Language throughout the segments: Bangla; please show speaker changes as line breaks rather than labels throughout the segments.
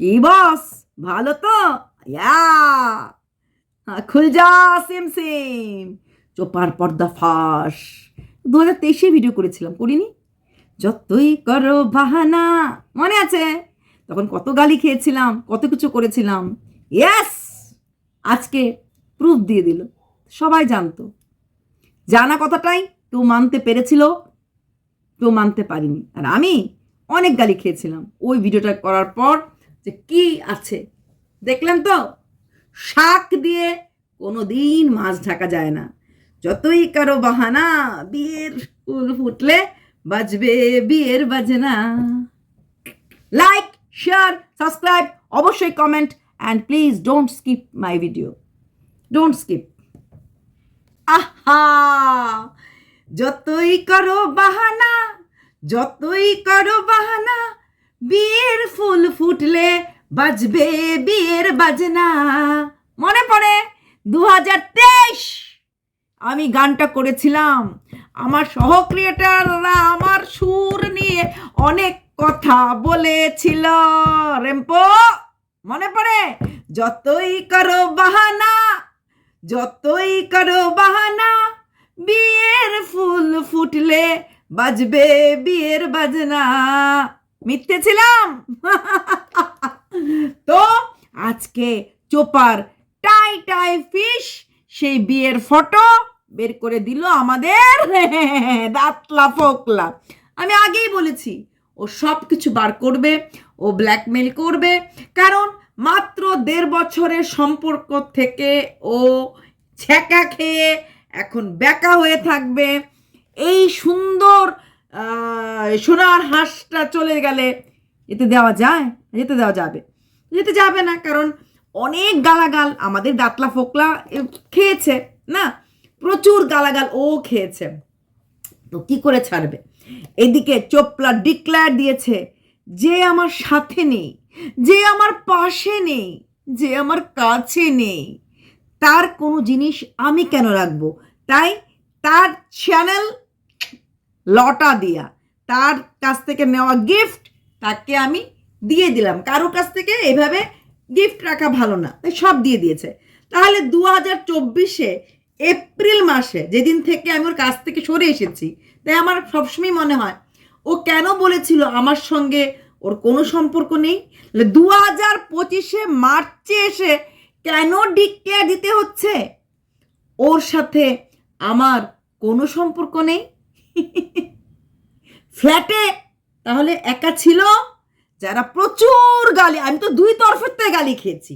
কি বস? ভালো তো? খুল যা, সিম সিম। চোপার পর্দা ফাঁস। দু হাজার তেইশে ভিডিও করেছিলাম, করিনি? যতই করো বাহানা। মনে আছে? তখন কত গালি খেয়েছিলাম, কত কিছু করেছিলাম। ইয়েস আজকে প্রুফ দিয়ে দিল। সবাই জানতো। জানা কথাটাই কেউ মানতে পেরেছিল, কেউ মানতে পারিনি। আর আমি অনেক গালি খেয়েছিলাম। ওই ভিডিওটা করার পর যে কি আছে? দেখলেন তো? শাক দিয়ে কোনো দিন মাছ ঢাকা যায় না। যতই কারও বাহানা, বিয়ের ফুল ফুটলে বাজবে বিয়ের বাজনা। লাইক শেয়ার সাবস্ক্রাইব অবশ্যই comment and please don't skip my video don't skip আহা! যতই করো বাহানা, যতই করো বাহানা বিয়ের ফুল ফুটলে বাজবে বিয়ের বাজনা। মনে পড়ে? দু হাজার তেইশ। আমি গানটা করেছিলাম। আমার সহ ক্রিয়েটাররা আমার সুর নিয়ে অনেক কথা বলেছিল। রেম্পো, মনে পড়ে? যতই করো বাহানা, যতই করো বাহানা, বিয়ের ফুল ফুটলে বাজবে বিয়ের বাজনা। মিথ্যে ছিলাম। তো আজকে চোপার টাই টাই ফিশ, সেই বিয়ের ফটো বের করে দিল আমাদের দাঁতলা ফোকলা। আমি আগেই বলেছি, ও সব কিছু বার করবে, ও ব্ল্যাকমেল করবে, কারণ মাত্র দেড় বছরের সম্পর্ক থেকে ও ছ্যাঁকা খেয়ে এখন ব্যাকা হয়ে থাকবে। এই সুন্দর সোনার হাঁসটা চলে গেলে যেতে দেওয়া যায়? যেতে দেওয়া যাবে। যেতে যাবে না, কারণ অনেক গালাগাল আমাদের দাতলা ফোকলা খেয়েছে, না? প্রচুর গালাগাল ও খেয়েছে। তো কি করে ছাড়বে? এদিকে চোপলা ডিক্লেয়ার দিয়েছে, যে আমার সাথে নেই, যে আমার পাশে নেই, যে আমার কাছে নেই, তার কোনো জিনিস আমি কেন রাখব? তাই তার চ্যানেল লটা দিয়া। তার কাছ থেকে নেওয়া গিফট তাকে আমি দিয়ে দিলাম। কারও কাছ থেকে এভাবে গিফট রাখা ভালো না। তাই সব দিয়ে দিয়েছে। তাহলে দু হাজার চব্বিশে এপ্রিল মাসে যেদিন থেকে আমি ওর কাছ থেকে সরে এসেছি, তাই আমার সবসময় মনে হয়, ও কেন বলেছিল আমার সঙ্গে ওর কোনো সম্পর্ক নেই? দু হাজার পঁচিশে মার্চে এসে কেন ডিক্লেয়ার দিতে হচ্ছে? ওর সাথে আমার কোনো সম্পর্ক নেই? ফ্ল্যাটে তাহলে একা ছিল? যারা প্রচুর গালি, আমি তো দুই তরফের থেকে গালি খেয়েছি।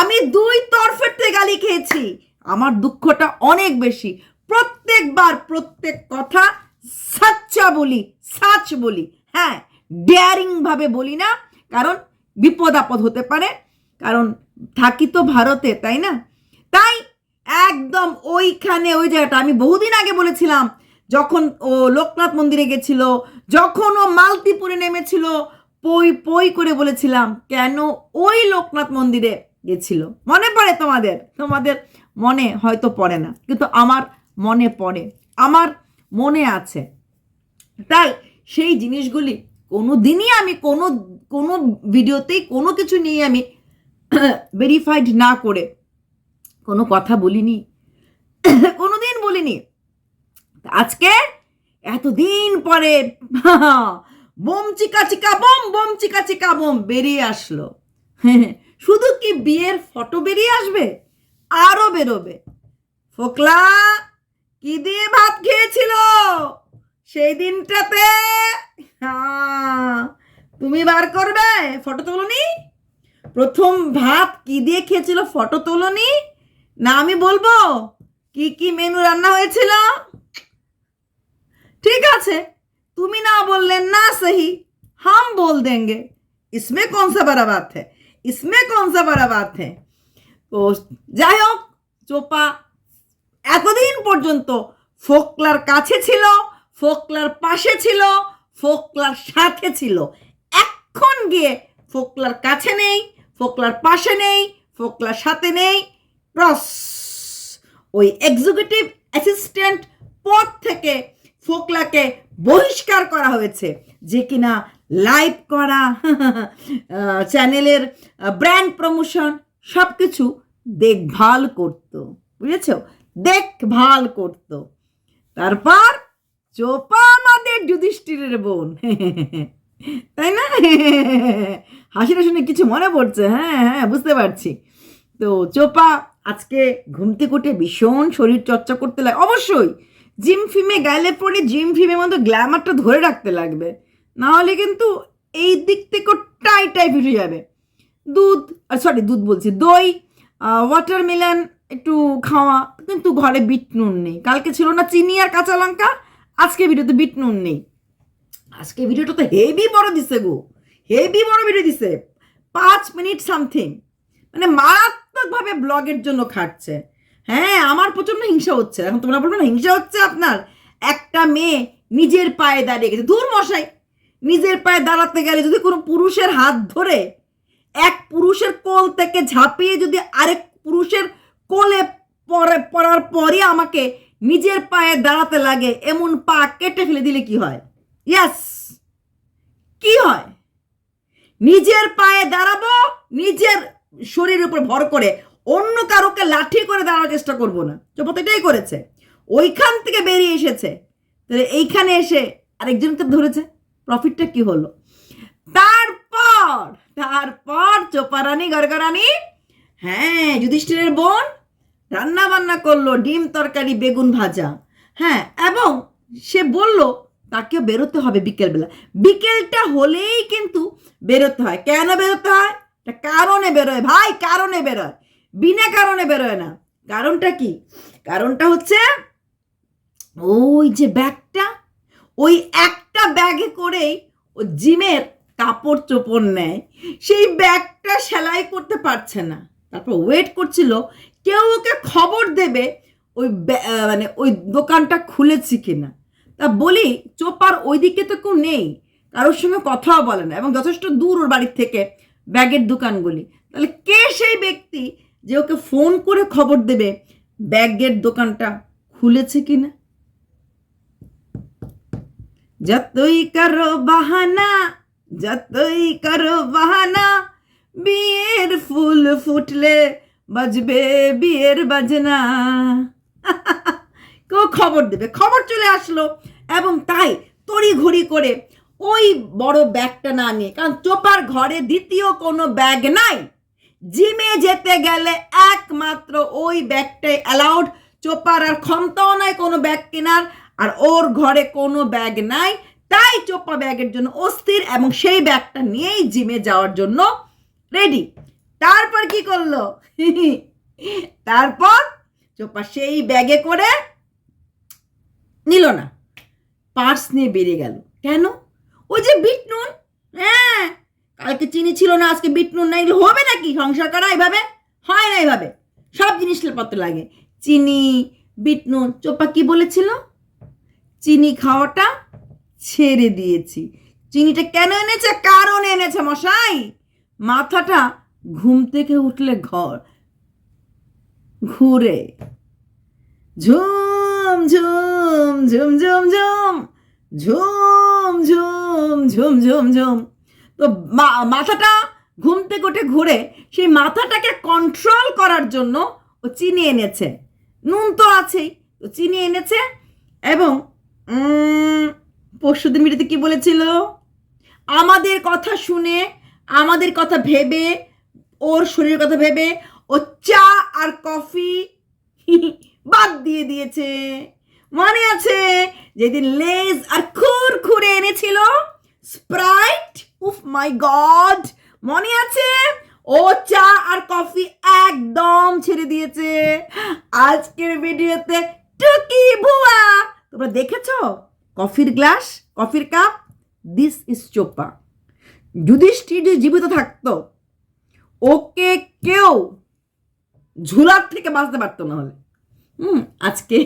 আমি দুই তরফের থেকে গালি খেয়েছি। আমার দুঃখটা অনেক বেশি। প্রত্যেকবার প্রত্যেক কথা সাচ্চা বলি, সাচ বলি। হ্যাঁ ডেয়ারিং ভাবে বলি না, কারণ বিপদ আপদ হতে পারে। কারণ থাকি তো ভারতে, তাই না? তাই একদম ওইখানে, ওই জায়গাটা আমি বহুদিন আগে বলেছিলাম যখন ও লোকনাথ মন্দিরে গেছিল, যখন ও মালতিপুরে নেমেছিল, পই পই করে বলেছিলাম, কেন ওই লোকনাথ মন্দিরে গেছিল? মনে পড়ে তোমাদের? তোমাদের মনে হয়তো পড়ে না, কিন্তু আমার মনে পড়ে, আমার মনে আছে। তাই সেই জিনিসগুলি কোনো দিনই আমি কোনো কোনো ভিডিওতেই কোনো কিছু নিয়ে আমি ভেরিফাইড না করে কোনো কথা বলিনি কোনো দিন বলিনি। আজকে এতদিন পরে বোম চিকা চিকা বোম বোম চিকা চিকা বোম বেরিয়ে আসলো। শুধু কি বিয়ের ফটো বেরিয়ে আসবে? আরও বেরোবে। ফোকলা, কি দিয়ে ভাত খেয়েছিল? সেই দিনটাতে তুমি বার করবে? ফটো তোলনি প্রথম ভাত কি দিয়ে খেয়েছিল ফটো তোলনি না আমি বলব, কি কি মেনু রান্না হয়েছিল? ঠিক আছে। তুমি না বললে না সহি, হাম বল देंगे ইসমে कौन सा बड़ा বাত है ইসমে कौन सा बड़ा বাত है তো যাই হোক, চোপা এতদিন পর্যন্ত ফোকলার কাছে ছিল, ফোকলার পাশে ছিল, ফোকলার সাথে ছিল। এখন গিয়ে ফোকলার কাছে নেই, ফোকলার পাশে নেই, ফোকলার সাথে নেই। ক্রস ওই এক্সিকিউটিভ অ্যাসিস্ট্যান্ট পদ থেকে ফোকলাকে বহিষ্কার করা হয়েছে যে কিনা লাইভ করা চ্যানেলের ব্র্যান্ড প্রমোশন সব কিছু দেখভাল করতো, বুঝেছ? দেখভাল করতো। তারপর চোপা আমাদের যুধিষ্ঠিরের বোন। তাই না? হাসিটা শুনে কিছু মনে পড়ছে। হ্যাঁ হ্যাঁ বুঝতে পারছি। তো চোপা আজকে ঘুম থেকে উঠে ভীষণ শরীর চর্চা করতে লাগে। অবশ্যই জিম ফিমে গেলে পরে জিম ফিমের মতো গ্ল্যামারটা ধরে রাখতে লাগবে। না হলে কিন্তু এই দিক থেকে টাই টাই ফিরে যাবে। দুধ আর সরি দুধ বলছি। দই ওয়াটারমেলন একটু খাওয়া, কিন্তু ঘরে বিট নুন নেই। কালকে ছিল না চিনি আর কাঁচা লঙ্কা, আজকে ভিডিওতে বিট নুন নেই। আজকে ভিডিওটা তো হেভি বড় দিছে গো। হেভি বড় ভিডিও দিছে। পাঁচ মিনিট সামথিং মানে মারাত্মকভাবে ব্লগের জন্য খাটছে। হ্যাঁ আমার প্রচণ্ড হিংসা হচ্ছে। এখন তোমরা বলবে না, হিংসা হচ্ছে আপনার? একটা মেয়ে নিজের পায়ে দাঁড়িয়ে গেছে। দূর মশাই, নিজের পায়ে দাঁড়াতে গেলে যদি কোনো পুরুষের হাত ধরে এক পুরুষের কোল থেকে ঝাঁপিয়ে যদি আরেক পুরুষের কোলে পরে পড়ার পরই আমাকে নিজের পায়ে দাঁড়াতে লাগে, এমন পা কেটে ফেলে দিলে কি হয়? ইয়াস কি হয়? নিজের পায়ে দাঁড়াবো, নিজের শরীরের উপর ভর করে অন্য কারোকে লাঠি করে দাঁড়ানোর চেষ্টা করব না। চোপা তো এটাই করেছে। ওইখান থেকে বেরিয়ে এসেছে। তাহলে এইখানে এসে আরেকজনকে ধরেছে। প্রফিটটা কি হলো? তারপর তারপর চোপারানি গরগরানি হ্যাঁ যুধিষ্ঠিরের বোন রান্না বান্না করল ডিম তরকারি, বেগুন ভাজা। হ্যাঁ এবং সে বলল তাকে বেরোতে হবে বিকেলবেলা। বিকেলটা হলেই কিন্তু বেরোতে হয়। কেন বেরোতে হয়? কারণে বেরোয়। ভাই, কারণে বেরোয়। বিনা কারণে বেরোয় না। কারণটা কি? কারণটা হচ্ছে ওই যে ব্যাগটা, ওই একটা ব্যাগে করেই ও জিমের কাপড় চোপড় নেয়। সেই ব্যাগটা সেলাই করতে পারছে না। তারপর ওয়েট করছিল, কেউ ওকে খবর দেবে ওই মানে ওই দোকানটা খুলেছি কিনা। তা বলি, চোপার ওইদিকে তো কেউ নেই, কারোর সঙ্গে কথাও বলে না এবং যথেষ্ট দূর ওর বাড়ির থেকে ব্যাগের দোকানগুলি। তাহলে কে সেই ব্যক্তি যে ওকে ফোন করে খবর দেবে, ব্যাগের দোকানটা খুলেছে কিনা? যতই করো বাহানা, যতই করো বাহানা, বিয়ের ফুল ফুটলে বাজবে বিয়ের বাজনা। কেউ খবর দেবে, খবর চলে আসলো এবং তাই তড়ি ঘড়ি করে ওই বড় ব্যাগটা না নিয়ে, কারণ চোপার ঘরে দ্বিতীয় কোনো ব্যাগ নাই। জিমে যেতে গেলে একমাত্র ওই ব্যাগটাই অ্যালাউড চোপার আর ক্ষমতাও নাই কোনো ব্যাগ কেনার, আর ওর ঘরে কোনো ব্যাগ নাই। তাই চোপা ব্যাগের জন্য অস্থির এবং সেই ব্যাগটা নিয়েই জিমে যাওয়ার জন্য রেডি তারপর কি করল? তারপর চোপা সেই ব্যাগে করে নিল না। পার্স নিয়ে বেরিয়ে গেল। কেন? ওই যে বিট নুন হ্যাঁ। কালকে চিনি ছিল না, আজকে বিট নুন নাই এগুলো হবে নাকি? সংসার করা এভাবে? হয় না এভাবে। সব জিনিসপত্র লাগে। চিনি, বিট নুন, চোপা কি বলেছিল? চিনি খাওয়াটা ছেড়ে দিয়েছি। চিনিটা কেন এনেছে? কারণ এনেছে মশাই। মাথাটা ঘুম থেকে উঠলে ঘর। ঘুরে। ঝুম ঝুম ঝুম ঝুম ঝুম। ঝুম ঝুম ঝুম ঝুম ঝুম। তো মাথাটা ঘুম থেকে উঠে ঘুরে সেই মাথাটাকে কন্ট্রোল করার জন্য ও চিনি এনেছে। নুন তো আছেই, তো চিনি এনেছে এবং পরশুদিন মিডিতে কি বলেছিল? আমাদের কথা শুনে, আমাদের কথা ভেবে, ওর শরীরের কথা ভেবে ও চা আর কফি বাদ দিয়ে দিয়েছে। মনে আছে যেদিন লেজ আর খুর খুরে এনেছিল? স্প্রাইট উফ মাই গড মনে আছে? ও চা আর কফি একদম ছেড়ে দিয়েছে। আজকের ভিডিওতে টুকি ভুয়া। তোমরা দেখেছ? কফির গ্লাস, কফির কাপ দিস ইজ চোপা। যুধিষ্ঠির যদি জীবিত থাকতো, ওকে কেউ ঝুলার থেকে বাঁচতে পারতো না হলে। হুম, আজকে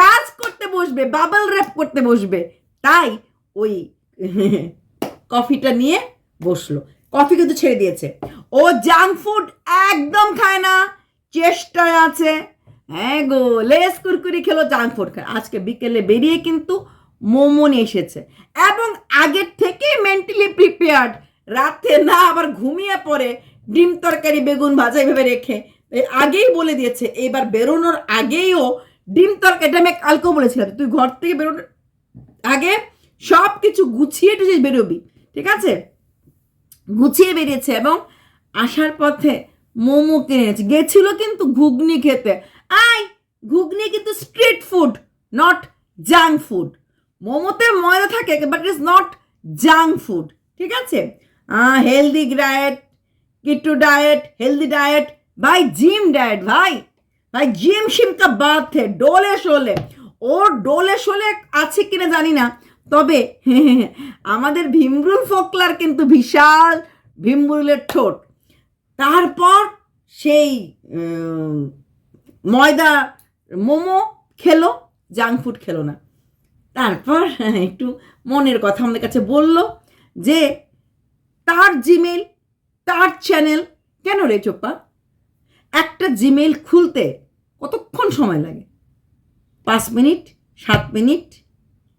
কাজ করতে বসবে, বাবল র্যাপ করতে বসবে। তাই ওই কফিটা নিয়ে বসল। কফি কিন্তু ছেড়ে দিয়েছে। ও জাঙ্ক ফুড একদম খায় না, চেষ্টায় আছে। হ্যাঁ গো, লেস কুরকুরি খেলো জাঙ্ক ফুড খায়। আজকে বিকেলে বেরিয়ে কিন্তু মোমো নিয়ে এসেছে। এবং আগের থেকেই মেন্টালি প্রিপেয়ার্ড রাতে না আবার ঘুমিয়ে পড়ে, ডিম তরকারি, বেগুন ভাজা এইভাবে রেখে। আগেই বলে দিয়েছে, এবার বেরোনোর আগেইও ডিম তরকারিটা আমি কালকেও বলেছিলাম তুই ঘর থেকে বেরোনোর আগে সব কিছু গুছিয়ে টুছিয়ে বেরোবি, ঠিক আছে? গুছিয়ে বেরিয়েছে এবং আসার পথে মোমো কিনেছে গেছিল কিন্তু ঘুগনি খেতে। আই ঘুগনি কিন্তু street food not junk food মোমোতে ময়দা থাকে but is not junk food ঠিক আছে? Healthy diet keto diet healthy diet ভাই জিম ডায়েট ভাই। ভাই জিম শিম কা বাদ ডোলে শোলে। ওর ডোলে শোলে আছে কিনা জানি না। তবে আমাদের ভীমরুল ফোকলার কিন্তু বিশাল ভীমরুলের ঠোঁট। তারপর সেই ময়দা মোমো খেলো, জাঙ্ক ফুড খেলো না। তারপর একটু মনের কথা আমাদের কাছে বলল যে, তার জিমেল তার চ্যানেল কেন রে চোপা? একটা জিমেল খুলতে কতক্ষণ সময় লাগে? পাঁচ মিনিট, সাত মিনিট,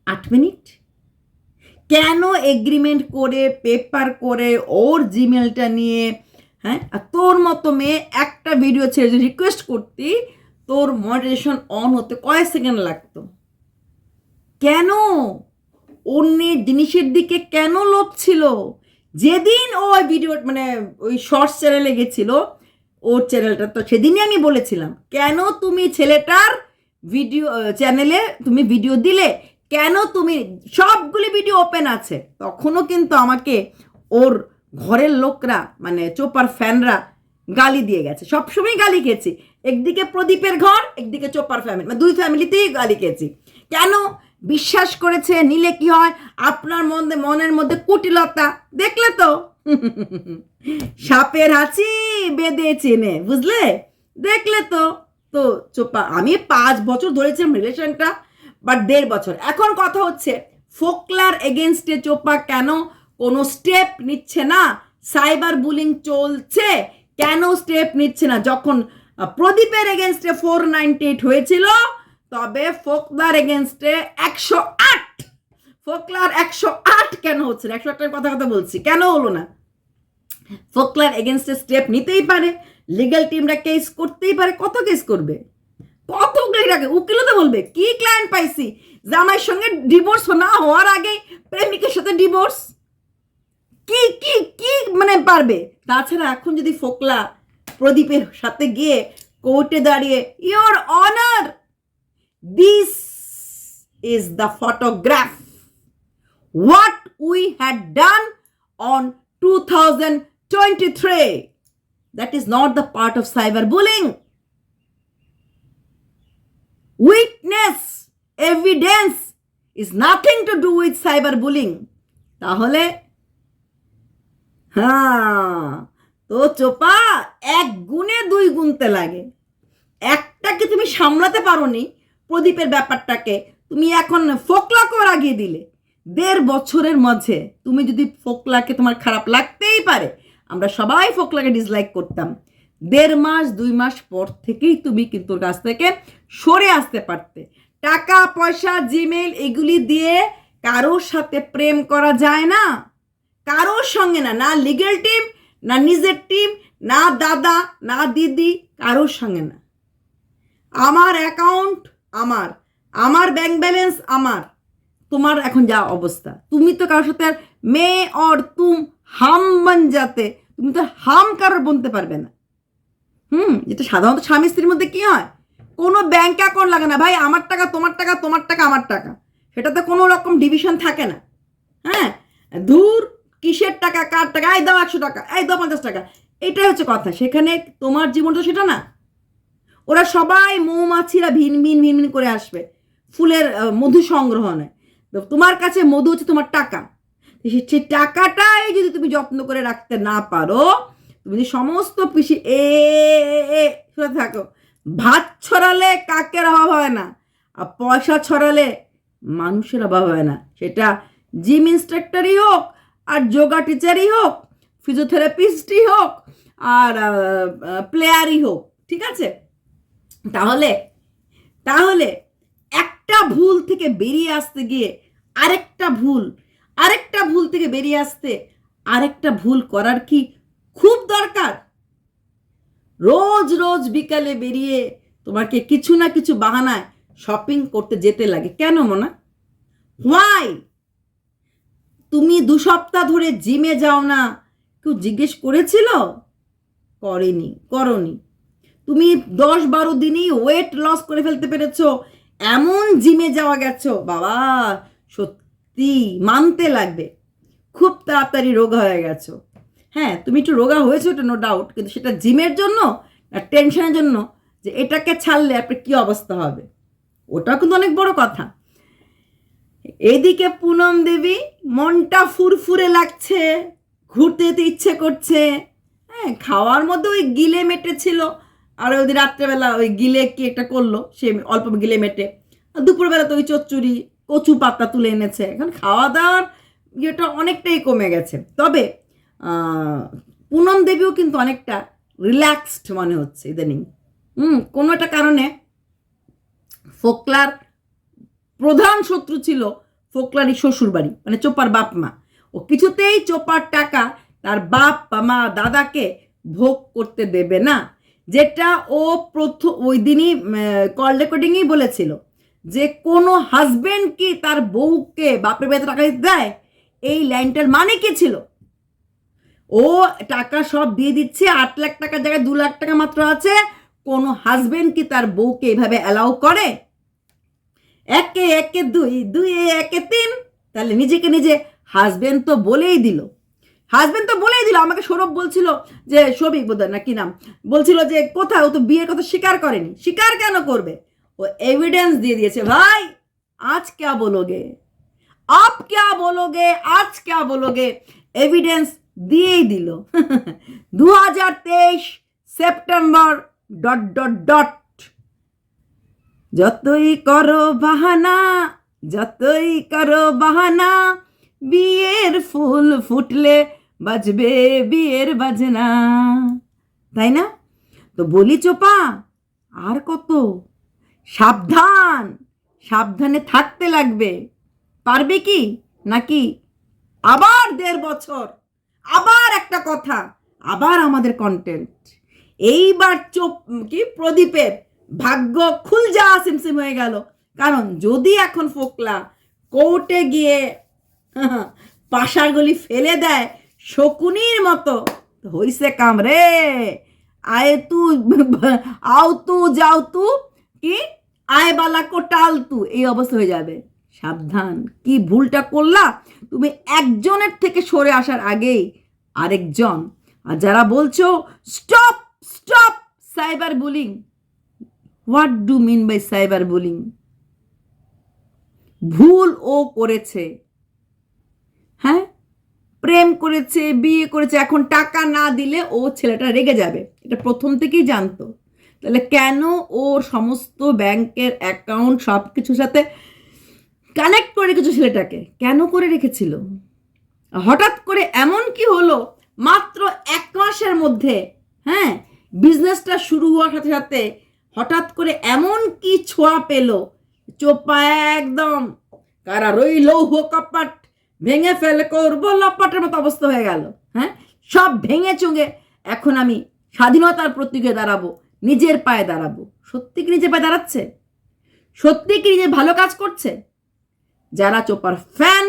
আট মিনিট? কেন এগ্রিমেন্ট করে পেপার করে, ওর জিমেলটা নিয়ে? হ্যাঁ আর তোর মতো মেয়ে একটা ভিডিও ছেড়ে যদি রিকোয়েস্ট করতি, তোর মডারেশন অন হতে কয় সেকেন্ড লাগতো। কেন? অন্যের জিনিসের দিকে কেন লোভ ছিল? যেদিন ও ওই ভিডিও মানে ওই শর্টস চ্যানেলে গেছিল, ওর চ্যানেলটা তো সেদিনই আমি বলেছিলাম, কেন তুমি ছেলেটার ভিডিও চ্যানেলে তুমি ভিডিও দিলে? কেন তুমি সবগুলি ভিডিও ওপেন আছে? তখনও কিন্তু আমাকে ওর ঘরের লোকরা মানে চোপার ফ্যানরা গালি দিয়ে গেছে। সবসময় গালি খেয়েছি। একদিকে প্রদীপের ঘর, একদিকে চোপার ফ্যামিলি মানে দুই ফ্যামিলিতেই গালি খেয়েছি। কেন? বিশ্বাস করেছে, নিলে কি হয়? আপনার মধ্যে, মনের মধ্যে কুটিলতা। দেখলে তো? সাপের হাঁচি বেঁধে চেনে, বুঝলে? দেখলে তো? তো চোপা, আমি পাঁচ বছর ধরেছিলাম রিলেশনটা বাট দেড় বছর। এখন কথা হচ্ছে, ফোকলার এগেনস্টে চোপা কেন? কোনো স্টেপ নিচ্ছে না? সাইবার বুলিং চলছে, কেন স্টেপ নিচ্ছে না? যখন প্রদীপের এগেনস্টে ফোর নাইনটি এইট হয়েছিল, তবে ফোকলার এগেনস্টে একশো আট, ফোকলার একশো আট কেন হচ্ছে না? একশো আটের কথা কথা বলছি। কেন হলো না? ফোকলার এগেনস্টে স্টেপ নিতেই পারে লিগাল টিমরা কেস করতেই পারে, কত কেস করবে? কত রাখে উকিলও তো বলবে, কি ক্লায়েন্ট পাইছি? জামাইয়ের সঙ্গে ডিভোর্স না হওয়ার আগেই প্রেমিকের সাথে ডিভোর্স কি কি কি মানে পারবে? তাছাড়া এখন যদি ফোকলা প্রদীপের সাথে গিয়ে কোর্টে দাঁড়িয়ে your honour this is the photograph what we had done on 2023. That is not the part of cyberbullying. Evidence is nothing to do with cyber bullying তাহলে হ্যাঁ তো চোপা, এক গুণে দুই গুনতে লাগে। একটাকে তুমি সামলাতে পারো নি প্রদীপের ব্যাপারটাকে। তুমি এখন ফোকলাকেও রাগিয়ে দিলে। দেড় বছরের মাঝে তুমি যদি ফোকলাকে তোমার খারাপ লাগতেই পারে, আমরা সবাই ফোকলাকে ডিসলাইক করতাম। দেড় মাস, দুই মাস পর থেকেই তুমি কিন্তু কাছ থেকে সরে আসতে পারতে। টাকা, পয়সা জিমেল এগুলি দিয়ে কারোর সাথে প্রেম করা যায় না। কারোর সঙ্গে না না লিগেল টিম না নিজের টিম না দাদা, না দিদি, কারোর সঙ্গে না। আমার অ্যাকাউন্ট আমার আমার ব্যাংক ব্যালেন্স আমার। তোমার এখন যা অবস্থা। তুমি তো কারোর সাথে মেয়ে, অর, তুম, হাম বন যাতে। তুমি তো হাম কারোর বলতে পারবে না। হুম যেটা সাধারণত স্বামী স্ত্রীর মধ্যে কি হয়? কোনো ব্যাংক অ্যাকাউন্ট লাগে না। ভাই, আমার টাকা, তোমার টাকা তোমার টাকা, আমার টাকা। সেটাতে কোনো রকম ডিভিশন থাকে না। হ্যাঁ? দূর কিসের টাকা, কার টাকা? এই দাও একশো টাকা, এই দাও পঞ্চাশ টাকা। এটাই হচ্ছে কথা। সেখানে তোমার জীবন তো সেটা না। ওরা সবাই মৌমাছিরা ভিন ভিন ভিন ভিন করে আসবে। ফুলের মধু সংগ্রহণে। তো তোমার কাছে মধু হচ্ছে তোমার টাকা। সেই টাকাটাই যদি তুমি যত্ন করে রাখতে না পারো যদি সমস্ত পিসি এ শুনে থাকো। ভাত ছড়ালে কাকের অভাব হয় না, আর পয়সা ছড়ালে মানুষের অভাব হয় না। সেটা জিম ইনস্ট্রাক্টরই হোক, আর যোগা টিচারই হোক, ফিজিওথেরাপিস্টই হোক, আর প্লেয়ারই হোক, ঠিক আছে? তাহলে তাহলে একটা ভুল থেকে বেরিয়ে আসতে গিয়ে আরেকটা ভুল আরেকটা ভুল থেকে বেরিয়ে আসতে আরেকটা ভুল করার কি খুব দরকার। রোজ রোজ বিকালে বেরিয়ে তোমাকে কিছু না কিছু বাহানায় শপিং করতে যেতে লাগে। কেন, মনা? হোয়াই তুমি দু সপ্তাহ ধরে জিমে যাও না। কেউ জিজ্ঞেস করেছিল? করেনি, করনি। তুমি দশ বারো দিনই ওয়েট লস করে ফেলতে পেরেছ। এমন জিমে যাওয়া গেছো। বাবা, সত্যি মানতে লাগবে। খুব তাড়াতাড়ি রোগ হয়ে গেছো। হ্যাঁ তুমি একটু রোগা হয়েছো ওটা নো ডাউট কিন্তু সেটা জিমের জন্য না টেনশনের জন্য যে এটাকে ছাড়লে আপনার কী অবস্থা হবে? ওটা কিন্তু অনেক বড় কথা। এদিকে পুনম দেবী মনটা ফুরফুরে লাগছে, ঘুরতে যেতে ইচ্ছে করছে। হ্যাঁ খাওয়ার মধ্যে ওই গিলে মেটেছিল আর ওই রাত্রেবেলা ওই গিলে কি একটা করল, সে অল্প গিলে মেটে। আর দুপুরবেলা তো ওই চচ্চড়ি কচু পাতা তুলে এনেছে। এখন খাওয়া দাওয়ার ইয়েটা অনেকটাই কমে গেছে। তবে পুনম দেবীও কিন্তু অনেকটা রিল্যাক্সড মনে হচ্ছে ইদানিং। হুম, কোনো একটা কারণে ফোকলার প্রধান শত্রু ছিল ফোকলারই শ্বশুর বাড়ি মানে চোপার বাপ মা। ও কিছুতেই চোপার টাকা তার বাপ বা মা, দাদাকে ভোগ করতে দেবে না, যেটা ও প্রথম ওই দিনই কল রেকর্ডিংয়েই বলেছিল যে কোনো হাজবেন্ড কি তার বউকে বাপের বাড়িতে টাকা দেয়? এই লাইনটার মানে কি ছিল? ও টাকা সব দিয়ে দিচ্ছে, আট লাখ টাকার জায়গায় দু লাখ টাকা মাত্র আছে। কোনো হাজবেন্ড কি তার বউকে এভাবে অ্যালাউ করে? একে একে দুই দুই, একে তিন। তাহলে নিজেকে নিজে হাজবেন্ড তো বলেই দিল। হাজবেন্ড তো বলেই দিল, আমাকে সৌরভ বলছিল যে সবিক বোধ না, কি নাম? বলছিল যে, কোথায়? ও তো বিয়ের কথা স্বীকার করেনি। স্বীকার কেন করবে? ও এভিডেন্স দিয়ে দিয়েছে, ভাই, আজ ক্যা বলোগে? আপ ক্যা বলোগে? আজ ক্যা বলোগে? এভিডেন্স দিয়েই দিল। দু হাজার তেইশ সেপ্টেম্বর ডট ডট ডট। যতই করো বাহানা, যতই করো বাহানা, বিয়ের ফুল ফুটলে বাজবে বিয়ের বাজনা। তাই না? তো বলি চোপা, আর কত? সাবধান, সাবধানে থাকতে লাগবে। পারবে কি? নাকি আবার দেড় বছর? আবার একটা কথা, আবার আমাদের কন্টেন্ট এইবার চোপ, কি প্রদীপের ভাগ্য খুল যা সিমসিম হয়ে গেল। কারণ যদি এখন ফোকলা কোর্টে গিয়ে পাশাগুলি ফেলে দেয় শকুনির মতো হইছে কাম রে। আয় তু, আও তু, যাও তু, কি? আয় বালা কোটাল তু, এই অবস্থা হয়ে যাবে। সাবধান, কি ভুলটা করলা? তুমি একজনের থেকে সরে আসার আগেই আরেকজন। আর যারা বলছো, stop stop cyber bullying. What do mean by cyber bullying? ভুল ও করেছে। হ্যাঁ? প্রেম করেছে, বিয়ে করেছে, এখন টাকা না দিলে ও ছেলেটা রেগে যাবে। এটা প্রথম থেকেই জানতো। তাহলে কেন ওর সমস্ত ব্যাংকের অ্যাকাউন্ট সব কিছুর সাথে কানেক্ট করে রেখেছো ছেলেটাকে? কেন করে রেখেছিল? হঠাৎ করে এমন কি হলো? মাত্র এক মাসের মধ্যে হ্যাঁ? বিজনেসটা শুরু হওয়ার সাথে সাথে হঠাৎ করে এমন কি ছোঁয়া পেল? চোপা একদম, কারা রই লৌহ কপাট ভেঙে ফেলে করব লপাটের মতো অবস্থা হয়ে গেল হ্যাঁ? সব ভেঙে চুঙে এখন আমি স্বাধীনতার প্রতীকে দাঁড়াবো, নিজের পায়ে দাঁড়াবো। সত্যি কি নিজের পায়ে দাঁড়াচ্ছে? সত্যি কি নিজে ভালো কাজ করছে? যারা চোপার ফ্যান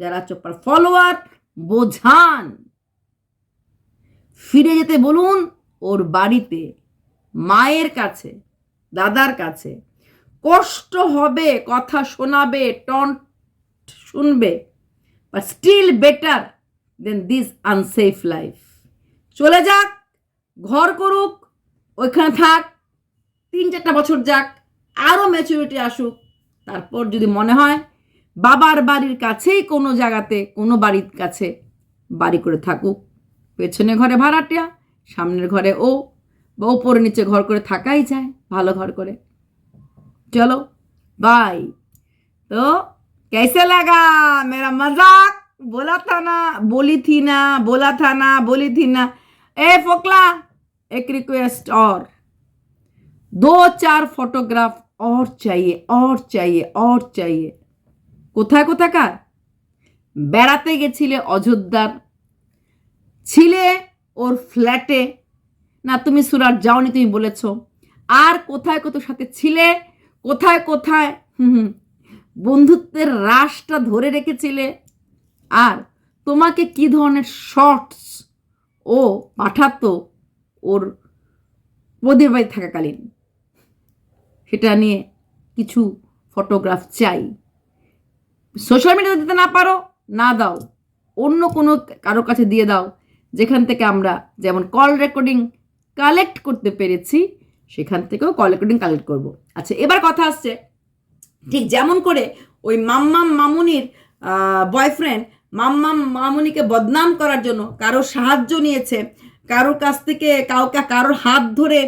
যারা চোপার ফলোয়ার বোঝান। ফিরে যেতে বলুন ওর বাড়িতে, মায়ের কাছে, দাদার কাছে। কষ্ট হবে, কথা শোনাবে টন শুনবে but still better than this unsafe life চলে যাক, ঘর করুক, ওইখানে থাক, তিন চারটা বছর যাক আরও ম্যাচুরিটি আসুক, তারপর যদি মনে হয় বাবার বাড়ির কাছেই কোনো জায়গাতে কোনো বাড়ির কাছে বাড়ি করে থাকুক পেছনে ঘরে ভাড়াটিয়া সামনের ঘরে ও বা ওপরে নিচে ঘর করে থাকাই যায় ভালো ঘর করে चलो बाय तो कैसे लगा मेरा मजाक बोला था ना बोली थी ना बोला था ना बोली थी ना ए फोकला एक रिक्वेस्ट और दो चार फोटोग्राफ और चाहिए और चाहिए और चाहिए কোথায়, কোথাকার? বেড়াতে গেছিলে অযোধ্যার। ছিলে ওর ফ্ল্যাটে। না, তুমি সুরাট যাওনি, তুমি বলেছ। আর কোথায় কোথাও সাথে ছিলে? কোথায় কোথায়? হুম হুম। বন্ধুত্বের রাশটা ধরে রেখেছিলে। আর তোমাকে কি ধরনের শর্টস ও পাঠাতো ওর প্রদীপ বাড়ি থাকাকালীন? সেটা নিয়ে কিছু ফটোগ্রাফ চাই। সোশ্যাল মিডিয়াতে দিতে না পারো, না দাও। অন্য কোনো কারও কাছে দিয়ে দাও, যেখান থেকে আমরা যেমন কল রেকর্ডিং কালেক্ট করতে পেরেছি, সেখান থেকেও কল রেকর্ডিং কালেক্ট করব। আচ্ছা এবার কথা আসছে, ঠিক যেমন করে ওই মাম্মাম মামুনির বয়ফ্রেন্ড মাম্মাম মামুনিকে বদনাম করার জন্য কারও সাহায্য নিয়েছে কারোর কাছ থেকে কাউকে, কারোর হাত ধরে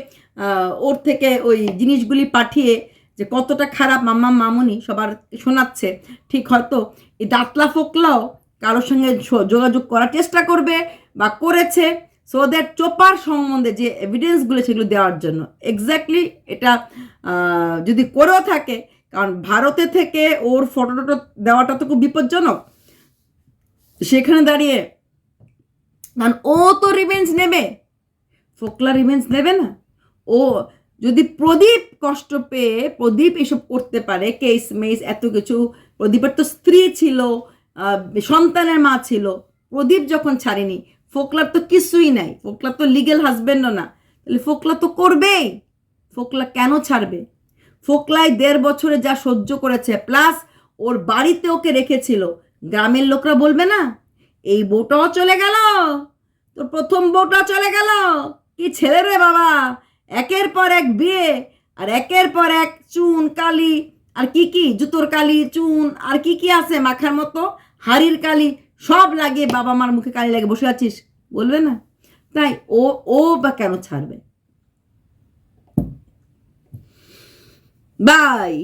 ওর থেকে ওই জিনিসগুলি পাঠিয়ে যে কতটা খারাপ মাম্মাম মামুনি সবার শোনাচ্ছে, ঠিক হয়তো এই দাঁতলা ফোকলাও কারোর সঙ্গে যোগাযোগ করার চেষ্টা করবে বা করেছে। সো দ্যাট চোপার সম্বন্ধে যে এভিডেন্সগুলো সেগুলো দেওয়ার জন্য। এক্স্যাক্টলি এটা যদি করেও থাকে, কারণ ভারতে থেকে ওর ফটোটা দেওয়াটা তো খুব বিপজ্জনক। সেখানে দাঁড়িয়ে, কারণ ও তো রিভেঞ্জ নেবে। ফোকলা রিভেঞ্জ নেবে না। ও যদি প্রদীপ কষ্ট পেয়ে প্রদীপ এসব করতে পারে, কেস মেস, এত কিছু, প্রদীপের তো স্ত্রী ছিল সন্তানের মা ছিল, প্রদীপ যখন ছাড়েনি, ফোকলার তো কিছুই নাই ফোকলা তো লিগেল হাজবেন্ডও না, তাহলে ফোকলা তো করবেই, ফোকলা কেন ছাড়বে? ফোকলায় দেড় বছরে যা সহ্য করেছে প্লাস ওর বাড়িতে ওকে রেখেছিল, গ্রামের লোকরা বলবে না, এই বউটাও চলে গেল, তোর প্রথম বউটা চলে গেল, কি ছেলে রে বাবা একের পর এক বিয়ে, আর একের পর এক চুন, কালি, আর কি কি? জুতোর কালি, চুন, আর কি কি আছে মাখার মতো? হাড়ির কালি, সব লাগে বাবা মার মুখে কালি লাগে বসে আছিস। বলবে না? তাই ও ও বা কেন ছাড়বে? বাই।